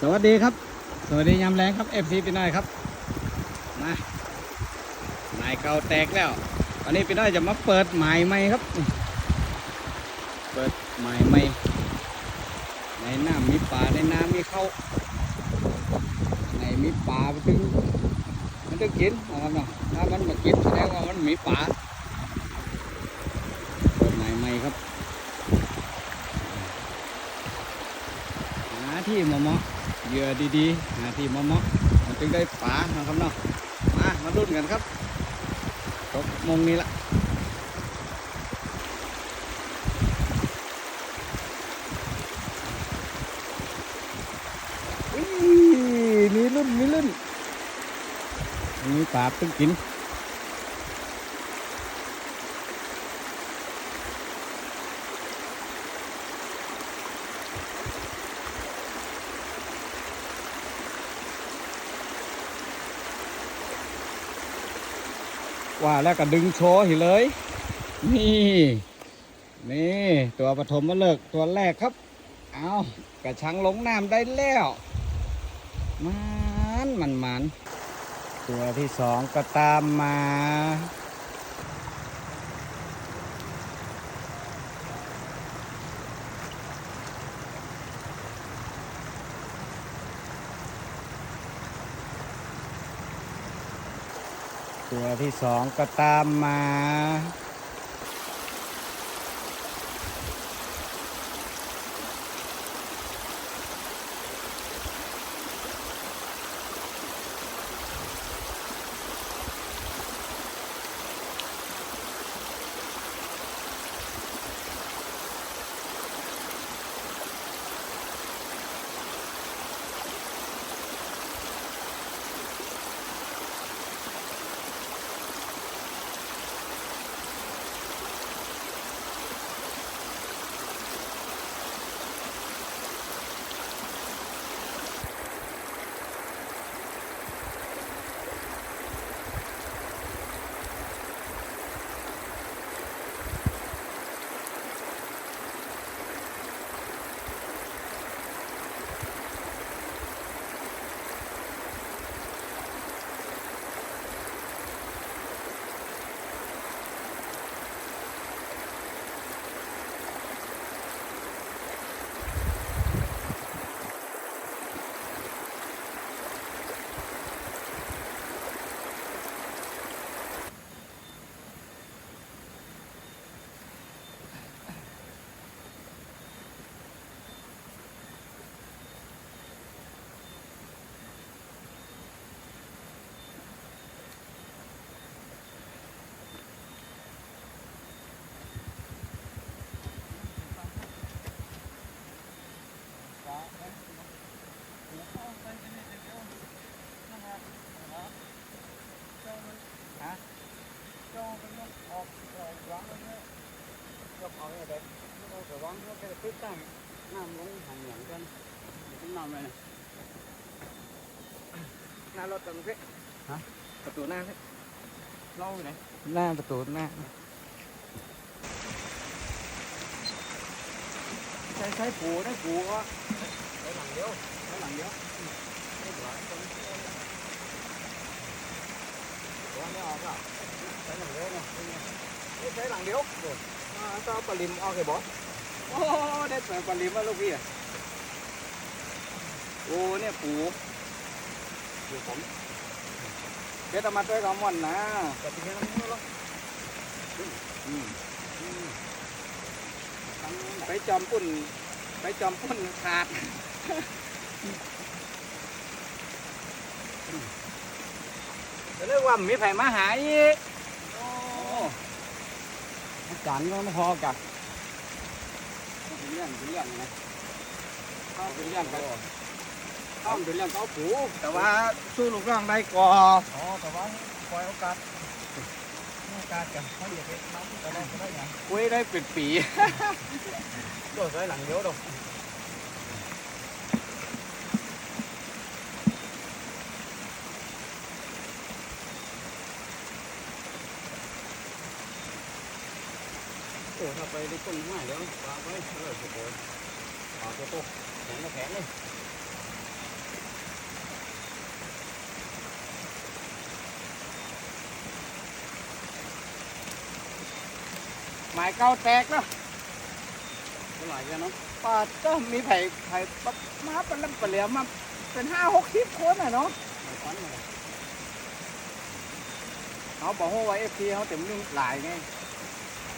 สวัสดีครับ สวัสดียามแรงครับ FC พี่น้อยครับมาหมายเก่าแตกแล้ววันนี้พี่น้อยจะมาเปิดหมายใหม่ครับ เปิดหมายใหม่ในน้ำมีปลาในน้ำมีเข้าในมีปลามันถึงมันถึงกินนะครับเนาะถ้ามันมากินแสดงว่ามันมีปลาเปิดหมายใหม่ครับหาที่เหมาะ เหยื่อดีๆหาที่มอมๆมันจึงได้ปลานะครับเนาะมามาลุ้นกันครับตกมงนี้ละอุ้ยมีลุ่นมีลุ่นมีปลาเพิ่งกิน ว่าแล้วก็ดึงโชว์หิเลย นี่ นี่ตัวปฐมมาเลิกษ์ตัวแรกครับ เอากระชังลงน้ำได้แล้วมันมันมันตัวที่สองก็ตามมา ตัวที่สองก็ตามมา ระ วังเขาจะพึ่งตั้งน้ำลงหันหลังกันขึ้นน้ำเลยนะหน้ารถตรงนี้ฮะประตูหน้าพี่เล่าอยู่ไหนหน้าประตูหน้าใช้ใช้ผูได้ผูก็ใช้หลังเดียวใช้หลังเดียวไม่เหลือตรงนี้ตัวไม่ออกอะใช้หลังเดียวนะใช้หลังเดียวอ่าต้องปริมออกไอ้บอส โอ้ได้เปิดปลาลิมมาลูกพี่อะโอ้เนี่ยปูอยู่ผมเดี๋ยวตมาด้วยกับมันนะแต่ทีนี้เราไม่รู้หรออืมไปจอมปุ่น ไปจอมปุ่นขาดจะเรียกว่ามีไผ่มาหาอีกโอ้อาจารย์ก็ไม่พอกัน รื่องเป็นเรื่องนะเข้าเป็นเรื่องกันเข้าเป็นเรื่องเขาผูแต่ว่าสู้ลูกร่างได้ก่ออ๋อแต่ว่าปล่อยโอกาสให้โอกาสกันเขาอยากให้น้ำก็ได้ก็ได้ยังคุยได้เป็นปีตัวใส่หลังเดียวดอก ไปได้ต้นไม้แล้ววาไว้เลยสุดเลยปากโตแข็งก็แข็งเลยหมายเก้าแตกแล้วเท่าไหร่กันเนาะป่าก็มีไผ่ไผ่มาเป็นน้ำปลเหลียมมาเป็นห้าหกสิบคนอะเนาะเขาบอกว่าเอฟซีเขาเต็มนึ่งหลายไง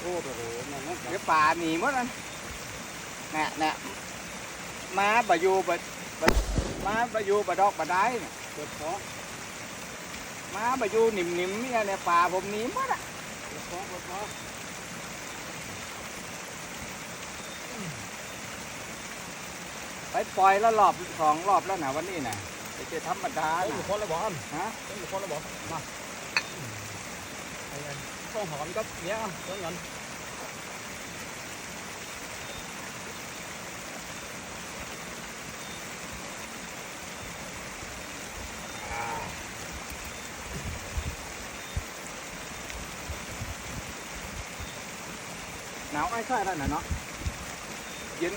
โอ้โหนั่นนั่นเดี๋ยวป่าหนีหมดอะแน่แน่มาบะยูบะบะมาบะยูบะดอกบะได้เนี่ยเปิดคอมาบะยูหนิ่มๆเนี่ยเนี่ยป่าผมหนีหมดอะเปิดคอเปิดคอไปปล่อยแล้วรอบสองรอบแล้วนะวันนี้นะไปเจอธรรมดาเฮ้ยน่ะคนละบอกฮะเฮ้ยคนละบอกมาไอ้ ไอ้ข้าวหอมกับเนี้ยเงินเงินหนาวไอ้ช่อยแล้วนะเนาะเย็น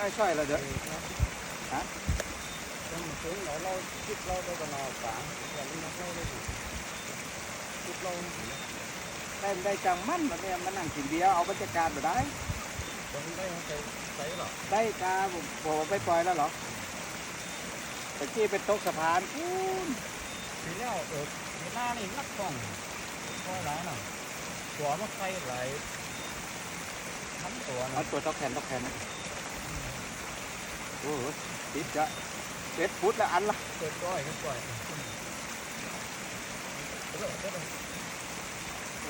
ไอ้ช่อยแล้วเด้อฮะเป็นถึงเราเราคิดเราได้ตลอดสามอย่างนี้เราได้ถูกคิดเราได้ได้จังมันแบบเนี้ยมันนั่งกินเบียร์เอาบรรยากาศไปได้เราได้ใส่ใส่หรอได้กาผมบอกว่าไปปล่อยแล้วเหรอแต่ที่เป็นโต๊ะสะพานอู้นทีแล้วเออหน้านี่นักส่องก็หลายหน่อยตัวมันไฟไหลทั้งตัวเอานะตัวตอกแขนตอกแขนโอ้โหติดจะเจ็ดฟุตละอันละเปิดก้อยก็ก้อยเออเออเ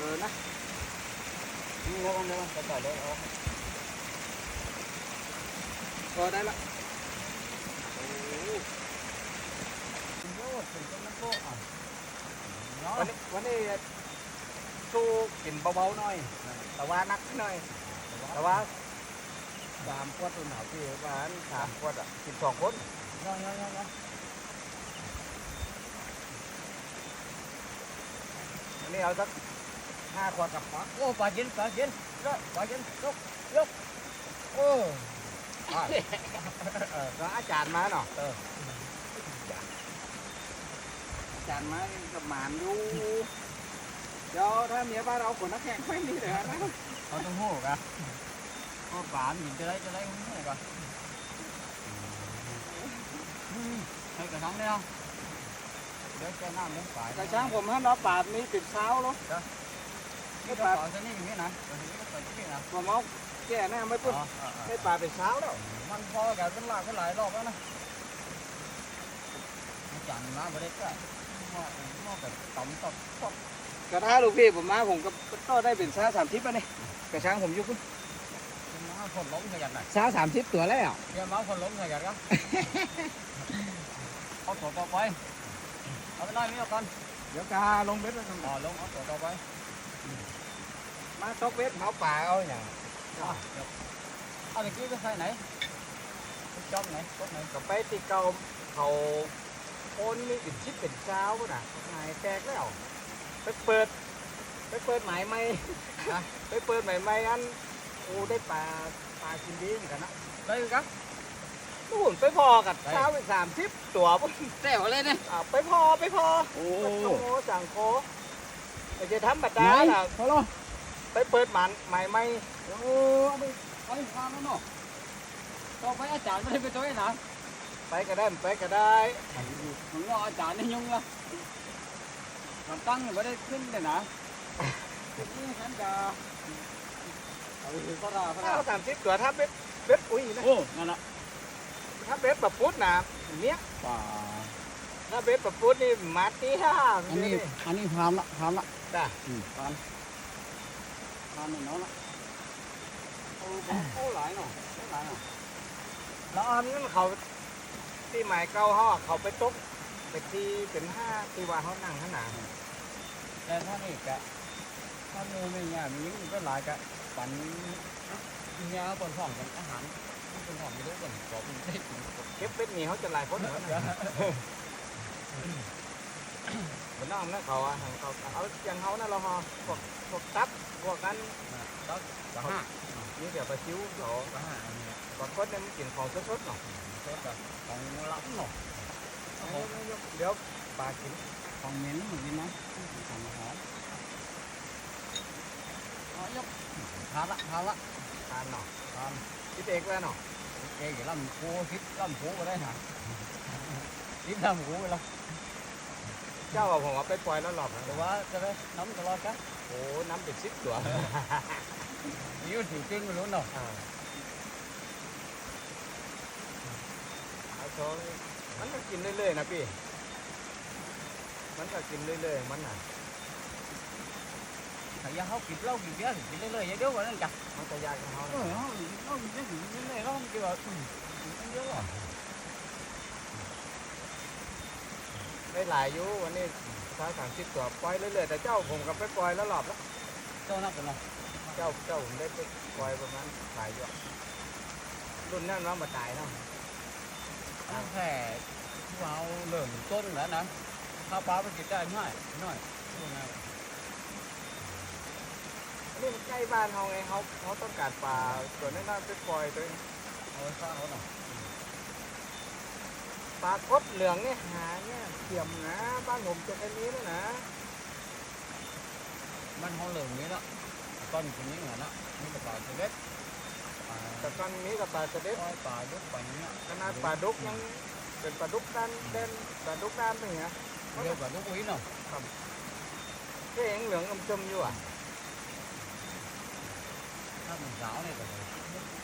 ออนะมึงลงเดี๋ยวกระต่ายรถออกเออได้ละโอ้โหถึงต้นน้ำโป๊ะอะเนาะวันนี้วันนี้สู้กินเบาๆหน่อย แต่ว่านักหน่อย แต่ว่าสามขวดตัวหนาวที่ร้านสามขวดอะกินสองคนเนาะเนาะเนาะเนาะอันนี้เอาสัก ห้าขวดกับปักโอ้ปลาเย็นปลาเย็นเนาะปลาเย็นยกยกโอ้เออก็อาจารย์มาเนาะเอออาจารย์มากับหมานอยู่เดี๋ยวถ้าเมียบ้านเราคนนักแข่งไม่มีเลยนะเขาต้องหูกะก็ปลาหินจะได้จะได้หูกะให้กระชังได้ยังเดี๋ยวแกน้ำเลี้ยงปลา กระช้างผมให้เราปามีติดเช้าแล้ วนี่ปลาจะนี่อย่างนี้นะไปที่นี่นะผมเอาแก่หน้าไม่ปุ๊บให้ปลาเป็นเช้าแล้ว มันพอกันเป็นหลากเป็นหลายรอบแล้วนะจังนะไม่ได้ก็มอมอแบบต่ำต่ำต่ำกระทาลูกพี่ผมมาผมก็ก็ได้เป็นเช้าสามทิพย์แล้วนี่กระช้างผมอยุคมาคนล้มขยันหน่อยเช้าสามทิพย์ตัวแล้วเดี๋ยวมาคนล้มขยันก็เอาตัวต่อไปเอาไปไล่ไม่เอากันเดี๋ยวกาลงเบ็ดแล้วกันอ๋อลงเอาตัวต่อไป มาตกเบ็ดเผาป่าเอาอย่างอะเดี๋ยวเอาตะกี้ไปใส่ไหนไปจอมไหนกดไหนก็ไปตีเกาเขาโอนนี่เป็นชิปเป็นเช้าป่ะน่ะหายแตกแล้วไปเปิด ไปเปิดหมายไม่ไปเปิดหมายไม่อันโอ้ได้ปลาปลากินดีเหมือนกันนะได้ครับนู่นไปพอกับเช้าไปสามทิพตัวปุ่นแจ๋วเลยเนี่ยอ่าไปพอไปพอโอ้โอ้โหสั่งโคไปจะทำบัตรดาล่ะพอแล้ว ไปเปิดหมันหมายไม่โอ้เอาไปเอาไปทานแล้วเนาะต่อไปอาจารย์ไม่ได้ไปตัวเองนะไปก็ได้ไปก็ได้มึงว่าอาจารย์นี่ยุ่งละมันตั้งไม่ได้ขึ้นเลยนะนี่ฉันจะเอาไปถือพระราพระราเอาสามทิพตัวถ้าเบ็ดเบ็ดอุ้ยนะโอ้นั่นละถ้าเบ็ดแบบพุทธนะเนี้ยป่าถ้าเบ็ดแบบพุทธนี่มาตีห้าอันนี้อันนี้พรามละพรามละได้อืมพราม พรามนี่น้องละโอ้โอ้หลายเนาะหลายเนาะแล้วอันนั้นเขาที่หมายเก่าเขาอะเขาไปตกไปทีเป็นห้าตีว่าเขานั่งข้างหน้าแต่ถ้านี่กะถ้ามีไม่ยากมียิ่งก็หลายกะปั่นเนี้ยบนห้องเป็นอาหารบนห้องไม่รู้บนขอเป็นได้กินเก็บเป็ดนี่เขาจะหลายคนเหมือนกัน บนน้องนั่นเขาอะเขาเอาอย่างเขานั่นเราฮอพวกพวกตับพวกกันก็ก็ห้านี่เดี๋ยวไปชิ้วเขาก็ห้าอันนี้บางคนเนี่ยมันกินของสดๆเนาะเท่ากับของลับเนาะเดี๋ยวปลากินของเหม็นเหมือนกันนะของหอมอ๋อยกทานละทานละทานเนาะทานพี่เอกแล้วเนาะเก๋กี่ลำโคทิศลำโคก็ได้นะทิศลำโคไปละ เจ้าเอาผมเอาไปปล่อยแล้วหลอบนะแต่ว่าจะได้น้ำตลอดกันโอ้น้ำเป็นสิบตัวนี่มันถือจริงไม่รู้เนาะอ่าเอาโชว์นี่มันก็กินเรื่อยๆนะพี่ มันก็กินเรื่อยๆมันน่ะถ้าอยากเขากินเหล้ากินเบียร์กินเรื่อยๆอย่างเดียวกว่านั้นจ้ะมันก็ยากของเขาเอนะอเขากินเหล้ากินเบียร์กินเรื่อยๆเขาคิดว่าอืมกินเยอะอะ ได้หลายอยู่วันนี้ท้าสามสิบตัวปล่อยเรื่อยๆแต่เจ้าผมก็ไปปล่อยแล้วหลอบแล้วเจ้านักกันเนาะเจ้าเจ้าผมได้ไปปล่อยประมาณหลายอยู่รุ่นนั้นว่ามาตายเนาะอันแค่ที่ว่าเอาเริ่มต้นแล้วนะข้าวปลาไปกินได้ง่ายน้อยดูไงอันนี่มันใกล้บ้านเขาไงเขาเขาต้องการปลาตัวนั้นน่าไปปล่อยตัวนี้เอาไว้ซ่าเขาหน่อย ปลากดเหลืองเนี่ยหาเนี่ยเขียมนะบ้านผมจะแค่นี้แล้วนะมันเขาเริ่มนี้แล้วต้นคนนี้เหรอนะนี่ก็ปลาตัวเล็กปลาแต่ตอนนี้กับปลาสเด็ดปล่อยปลาดุกปลาเนี้ยขนาดปลาดุกยังเป็นปลาดุกด้านเด่นปลาดุกด้านเป็นไงเรียกว่าดุกอุ้ยเนาะก็เองเหลืองอมจมอยู่อะถ้ามันสาวเนี่ยก็เลย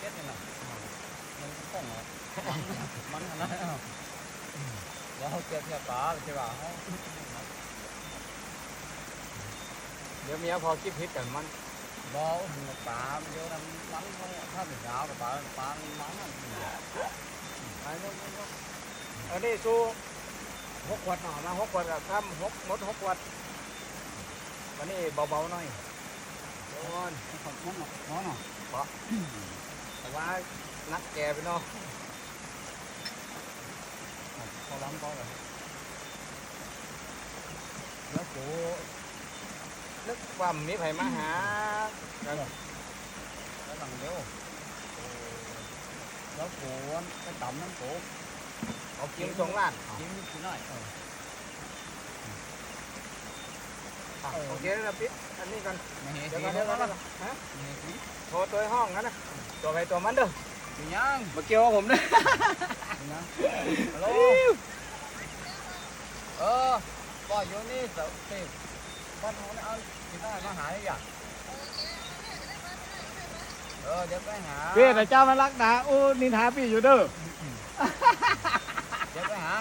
เจ็ดเลยเนาะมันต้องเหรอมันอะไรเนาะ แล้วเขาเจ็บเนี่ยปลาใช่ป่ะเดี๋ยวเมียพอคิดพิษกันมันบ่ถึงปลาเยอะนะมันเขาถ้าเป็นสาวกับปลาปลามันมันไปยกยกอันนี้สู้หกขวดหน่อมาหกขวดกับทำหกมดหกขวดวันนี้เบาๆหน่อยโดนขอบคุณเนาะเนาะเนาะแต่ว่านักแกไปเนาะ เขาล้ำก็เลยแล้วกูนึกว่ามีไผมาหาแล้วหลังเดียวแล้วกูไปต่ำน้ำกูเอากินสองล้านกินกินหน่อยเอออะโอเคแล้วนะพี่อันนี้กันไม่เห็นเดี๋ยวทีก่อนเดีเดี๋ยยววก่แล้อวนฮะไม่เห็นทีโทรตัวห้องนั้นนะตัวไปตัวมันเด้อกินยังมาเกี่ยวกับผมนะกิ นยังฮัลโหลเออก็อยู่นี่เสาสิบ้านของเอากินได้มาหาได้ยังเออเดี๋ยวไปหาพี่แต่เจ้ามันรักดาอู้นินทาพี่อยู่เด้อเดี๋ยวไปหา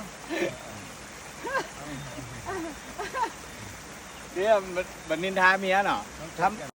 เดี๋ยวมันมันนินทาเมียเนาะทำ